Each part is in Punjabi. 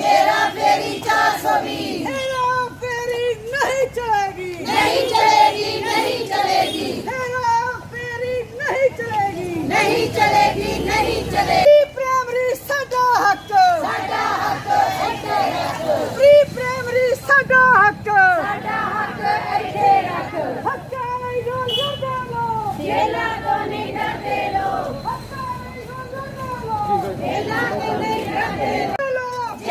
मेरा फेरी 420 मेरा फेरी नहीं चलेगी नहीं चलेगी नहीं चलेगी मेरा फेरी नहीं चलेगी नहीं चलेगी नहीं चलेगी प्राइमरी ਸਾਡਾ ਹੱਕ। ਸਾਡਾ ਹੱਕ ਇੱਥੇ ਰੱਖ ਪ੍ਰੀ ਪ੍ਰਾਇਮਰੀ ਸਾਡਾ ਹੱਕ। ਸਾਡਾ ਹੱਕ ਇੱਥੇ ਰੱਖ। ਹੱਕਾਂ ਨਹੀਂ ਰੋਲਦੇ ਲੋ ਜੇਲਾ ਤੋਂ ਨਹੀਂ ਡਰਦੇ ਲੋ ਹੱਕਾਂ ਨਹੀਂ ਰੋਲਦੇ ਲੋ ਜੇਲਾ ਤੋਂ ਨਹੀਂ ਡਰਦੇ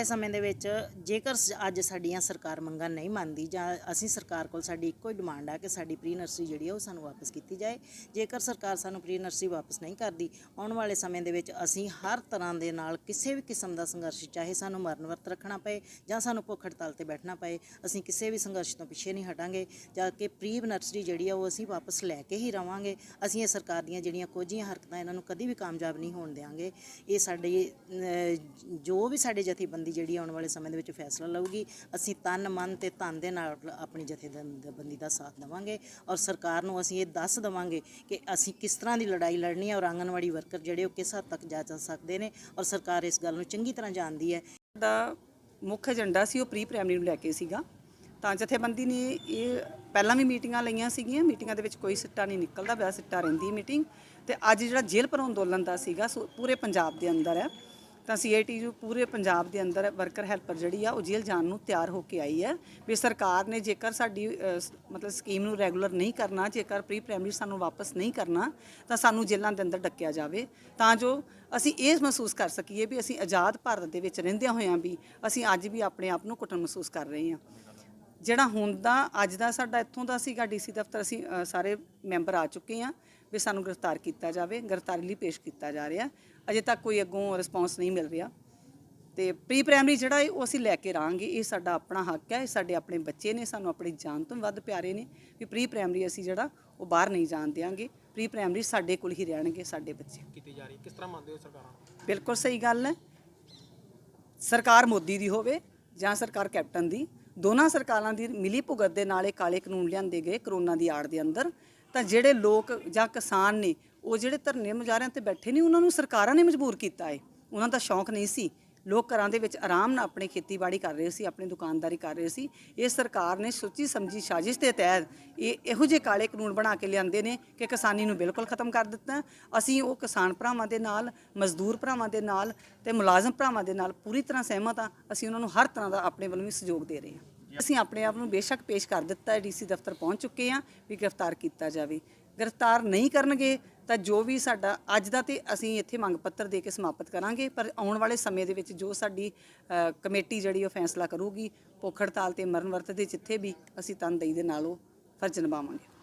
ਵਾਲੇ ਸਮੇਂ ਦੇ ਵਿੱਚ ਜੇਕਰ ਅੱਜ ਸਾਡੀਆਂ ਸਰਕਾਰ ਮੰਗਾਂ ਨਹੀਂ ਮੰਨਦੀ ਜਾਂ ਅਸੀਂ ਸਰਕਾਰ ਕੋਲ ਸਾਡੀ ਇੱਕੋ ਹੀ ਡਿਮਾਂਡ ਆ ਕਿ ਸਾਡੀ ਪ੍ਰੀ ਨਰਸਰੀ ਜਿਹੜੀ ਆ ਉਹ ਸਾਨੂੰ ਵਾਪਸ ਕੀਤੀ ਜਾਏ, ਜੇਕਰ ਸਰਕਾਰ ਸਾਨੂੰ ਪ੍ਰੀ ਨਰਸਰੀ ਵਾਪਸ ਨਹੀਂ ਕਰਦੀ, ਆਉਣ ਵਾਲੇ ਸਮੇਂ ਦੇ ਵਿੱਚ ਅਸੀਂ ਹਰ ਤਰ੍ਹਾਂ ਦੇ ਨਾਲ ਕਿਸੇ ਵੀ ਕਿਸਮ ਦਾ ਸੰਘਰਸ਼, ਚਾਹੇ ਸਾਨੂੰ ਮਰਨ ਵਰਤ ਰੱਖਣਾ ਪਏ ਜਾਂ ਸਾਨੂੰ ਭੁੱਖ ਹੜਤਾਲ ਤੇ ਬੈਠਣਾ ਪਏ, ਅਸੀਂ ਕਿਸੇ ਵੀ ਸੰਘਰਸ਼ ਤੋਂ ਪਿੱਛੇ ਨਹੀਂ ਹਟਾਂਗੇ, ਜਦ ਕਿ ਪ੍ਰੀ ਨਰਸਰੀ ਜਿਹੜੀ ਆ ਉਹ ਅਸੀਂ ਵਾਪਸ ਲੈ ਕੇ ਹੀ ਰਵਾਂਗੇ। ਅਸੀਂ ਇਹ ਸਰਕਾਰ ਦੀਆਂ ਜਿਹੜੀਆਂ ਕੋਝੀਆਂ ਹਰਕਤਾਂ ਇਹਨਾਂ ਨੂੰ ਕਦੀ ਵੀ ਕਾਮਯਾਬ ਨਹੀਂ ਹੋਣ ਦੇਵਾਂਗੇ ਇਹ ਸਾਡੇ ਜੋ ਵੀ ਸਾਡੇ ਜਥੇਬੰਦੀ ਜਿਹੜੀ ਆਉਣ ਵਾਲੇ ਸਮੇਂ ਦੇ ਵਿੱਚ ਫੈਸਲਾ ਲਊਗੀ। ਅਸੀਂ ਤਨ, ਮਨ ਤੇ ਧਨ ਦੇ ਨਾਲ ਆਪਣੀ ਜਥੇਬੰਦੀ ਦਾ ਸਾਥ ਦੇਵਾਂਗੇ ਔਰ ਸਰਕਾਰ ਨੂੰ ਅਸੀਂ ਇਹ ਦੱਸ ਦੇਵਾਂਗੇ ਕਿ ਅਸੀਂ ਕਿਸ ਤਰ੍ਹਾਂ ਦੀ ਲੜਾਈ ਲੜਨੀ ਹੈ ਔਰ ਆਂਗਨਵਾੜੀ ਵਰਕਰ ਜਿਹੜੇ ਉਹ ਕਿਸ ਹੱਦ ਤੱਕ ਜਾ ਸਕਦੇ ਨੇ ਔਰ ਸਰਕਾਰ ਇਸ ਗੱਲ ਨੂੰ ਚੰਗੀ ਤਰ੍ਹਾਂ ਜਾਣਦੀ ਹੈ। ਦਾ ਮੁੱਖ ਏਜੰਡਾ ਸੀ ਉਹ ਪ੍ਰੀ ਪ੍ਰਾਇਮਰੀ ਨੂੰ ਲੈ ਕੇ ਸੀਗਾ। ਤਾਂ ਜਥੇਬੰਦੀ ਨੇ ਇਹ ਪਹਿਲਾਂ ਵੀ ਮੀਟਿੰਗਾਂ ਲਈਆਂ ਸੀਗੀਆਂ। ਮੀਟਿੰਗਾਂ ਦੇ ਵਿੱਚ ਕੋਈ ਸਿੱਟਾ ਨਹੀਂ ਨਿਕਲਦਾ ਵੈਸੇ ਸਿੱਟਾ ਰਹਿੰਦੀ ਮੀਟਿੰਗ। ਤੇ ਅੱਜ ਜਿਹੜਾ ਜੇਲ੍ਹ ਪਰ ਅੰਦੋਲਨ ਦਾ ਸੀਗਾ, ਸੋ ਪੂਰੇ ਪੰਜਾਬ ਦੇ ਅੰਦਰ ਹੈ। ਤਾਂ ਸੀਆਈਟੀਯੂ ਪੂਰੇ ਪੰਜਾਬ ਦੇ ਅੰਦਰ ਵਰਕਰ ਹੈਲਪਰ ਜਿਹੜੀ ਆ, ਉਹ ਜੇਲ੍ਹ ਜਾਣ ਨੂੰ ਤਿਆਰ ਹੋ ਕੇ ਆਈ ਹੈ। ਵੀ ਸਰਕਾਰ ਨੇ ਜੇਕਰ ਸਾਡੀ ਮਤਲਬ ਸਕੀਮ ਨੂੰ ਰੈਗੂਲਰ ਨਹੀਂ ਕਰਨਾ, ਜੇਕਰ ਪ੍ਰੀ ਪ੍ਰਾਇਮਰੀ ਸਾਨੂੰ ਵਾਪਸ ਨਹੀਂ ਕਰਨਾ, ਤਾਂ ਸਾਨੂੰ ਜੇਲ੍ਹਾਂ ਦੇ ਅੰਦਰ ਡੱਕਿਆ ਜਾਵੇ। ਤਾਂ ਜੋ ਅਸੀਂ ਇਹ ਮਹਿਸੂਸ ਕਰ ਸਕੀਏ ਵੀ ਅਸੀਂ ਆਜ਼ਾਦ ਭਾਰਤ ਦੇ ਵਿੱਚ ਰਹਿੰਦਿਆਂ ਹੋਇਆਂ ਵੀ ਅਸੀਂ ਅੱਜ ਵੀ ਆਪਣੇ ਆਪ ਨੂੰ ਘੁੱਟਣ ਮਹਿਸੂਸ ਕਰ ਰਹੇ ਹਾਂ। ਜਿਹੜਾ ਹੁਣ ਦਾ, ਅੱਜ ਦਾ ਸਾਡਾ ਇੱਥੋਂ ਦਾ ਸੀਗਾ ਡੀਸੀ ਦਫ਼ਤਰ, ਅਸੀਂ ਸਾਰੇ ਮੈਂਬਰ ਆ ਚੁੱਕੇ ਹਾਂ। ਵੀ ਸਾਨੂੰ ਗ੍ਰਿਫਤਾਰ ਕੀਤਾ ਜਾਵੇ ਗ੍ਰਿਫਤਾਰੀ ਲਈ ਪੇਸ਼ ਕੀਤਾ ਜਾ ਰਿਹਾ। ਅਜੇ ਤੱਕ ਕੋਈ ਅੱਗੋਂ ਰਿਸਪੌਂਸ ਨਹੀਂ ਮਿਲ ਰਿਹਾ। ਤੇ ਪ੍ਰੀ ਪ੍ਰਾਇਮਰੀ ਜਿਹੜਾ ਹੈ ਉਹ ਅਸੀਂ ਲੈ ਕੇ ਰਾਂਗੇ। ਇਹ ਸਾਡਾ ਆਪਣਾ ਹੱਕ ਹੈ ਇਹ ਸਾਡੇ ਆਪਣੇ ਬੱਚੇ ਨੇ ਸਾਨੂੰ ਆਪਣੀ ਜਾਨ ਤੋਂ ਵੱਧ ਪਿਆਰੇ ਨੇ। ਵੀ ਪ੍ਰੀ ਪ੍ਰਾਇਮਰੀ ਅਸੀਂ ਜਿਹੜਾ ਉਹ ਬਾਹਰ ਨਹੀਂ ਜਾਣ ਦਿਆਂਗੇ। ਪ੍ਰੀ ਪ੍ਰਾਇਮਰੀ ਸਾਡੇ ਕੋਲ ਹੀ ਰਹਿਣਗੇ ਸਾਡੇ ਬੱਚੇ। ਕੀਤੀ ਜਾ ਰਹੀ ਕਿਸ ਤਰ੍ਹਾਂ ਮੰਨਦੇ ਹੋ ਸਰਕਾਰਾਂ? ਬਿਲਕੁਲ ਸਹੀ ਗੱਲ ਹੈ। ਸਰਕਾਰ ਮੋਦੀ ਦੀ ਹੋਵੇ ਜਾਂ ਸਰਕਾਰ ਕੈਪਟਨ ਦੀ ਦੋਨਾਂ ਸਰਕਾਰਾਂ ਦੀ ਮਿਲੀ ਭੁਗਤ ਦੇ ਨਾਲ ਇਹ ਕਾਲੇ ਕਾਨੂੰਨ ਲਿਆਂਦੇ ਗਏ ਕਰੋਨਾ ਦੀ ਆੜ ਦੇ ਅੰਦਰ। ਤਾਂ ਜਿਹੜੇ ਲੋਕ ਜਾਂ ਕਿਸਾਨ ਨੇ, ਉਹ ਜਿਹੜੇ ਧਰਨੇ ਮੁਜ਼ਾਹਰਿਆਂ ਤੇ ਬੈਠੇ ਨੇ, ਉਹਨਾਂ ਨੂੰ ਸਰਕਾਰਾਂ ਨੇ ਮਜਬੂਰ ਕੀਤਾ ਹੈ ਉਹਨਾਂ ਦਾ ਸ਼ੌਂਕ ਨਹੀਂ ਸੀ ਲੋਕ ਘਰਾਂ ਦੇ ਵਿੱਚ ਆਰਾਮ ਨਾਲ ਆਪਣੀ ਖੇਤੀਬਾੜੀ ਕਰ ਰਹੇ ਸੀ, ਆਪਣੀ ਦੁਕਾਨਦਾਰੀ ਕਰ ਰਹੇ ਸੀ। ਇਹ ਸਰਕਾਰ ਨੇ ਸੋਚੀ ਸਮਝੀ ਸਾਜ਼ਿਸ਼ ਦੇ ਤਹਿਤ ਇਹ ਇਹੋ ਜਿਹੇ ਕਾਲੇ ਕਾਨੂੰਨ ਬਣਾ ਕੇ ਲਿਆਂਦੇ ਨੇ ਕਿ ਕਿਸਾਨੀ ਨੂੰ ਬਿਲਕੁਲ ਖਤਮ ਕਰ ਦਿੱਤਾ। ਅਸੀਂ ਉਹ ਕਿਸਾਨ ਭਰਾਵਾਂ ਦੇ ਨਾਲ, ਮਜ਼ਦੂਰ ਭਰਾਵਾਂ ਦੇ ਨਾਲ ਤੇ ਮੁਲਾਜ਼ਮ ਭਰਾਵਾਂ ਦੇ ਨਾਲ ਪੂਰੀ ਤਰ੍ਹਾਂ ਸਹਿਮਤ ਆ ਅਸੀਂ ਉਹਨਾਂ ਨੂੰ ਹਰ ਤਰ੍ਹਾਂ ਦਾ ਆਪਣੇ ਵੱਲੋਂ ਵੀ ਸਹਿਯੋਗ ਦੇ ਰਹੇ ਹਾਂ। ਅਸੀਂ ਆਪਣੇ ਆਪ ਨੂੰ ਬੇਸ਼ੱਕ ਪੇਸ਼ ਕਰ ਦਿੱਤਾ ਹੈ। ਡੀਸੀ ਦਫ਼ਤਰ ਪਹੁੰਚ ਚੁੱਕੇ ਹਾਂ ਵੀ ਗ੍ਰਿਫਤਾਰ ਕੀਤਾ ਜਾਵੇ। ਗ੍ਰਿਫਤਾਰ ਨਹੀਂ ਕਰਨਗੇ ਤਾਂ ਜੋ ਵੀ ਸਾਡਾ, ਅੱਜ ਦਾ ਤੇ ਅਸੀਂ ਇੱਥੇ ਮੰਗ ਪੱਤਰ ਦੇ ਕੇ ਸਮਾਪਤ ਕਰਾਂਗੇ, ਪਰ ਆਉਣ ਵਾਲੇ ਸਮੇਂ ਦੇ ਵਿੱਚ ਜੋ ਸਾਡੀ ਕਮੇਟੀ ਜਿਹੜੀ ਉਹ ਫੈਸਲਾ ਕਰੂਗੀ, ਭੁੱਖ ਹੜਤਾਲ ਤੇ ਮਰਨ ਵਰਤ ਦੇ ਜਿੱਥੇ ਵੀ ਅਸੀਂ ਤਨਦੇਹੀ ਦੇ ਨਾਲ ਉਹ ਫਰਜ਼ ਨਿਭਾਵਾਂਗੇ।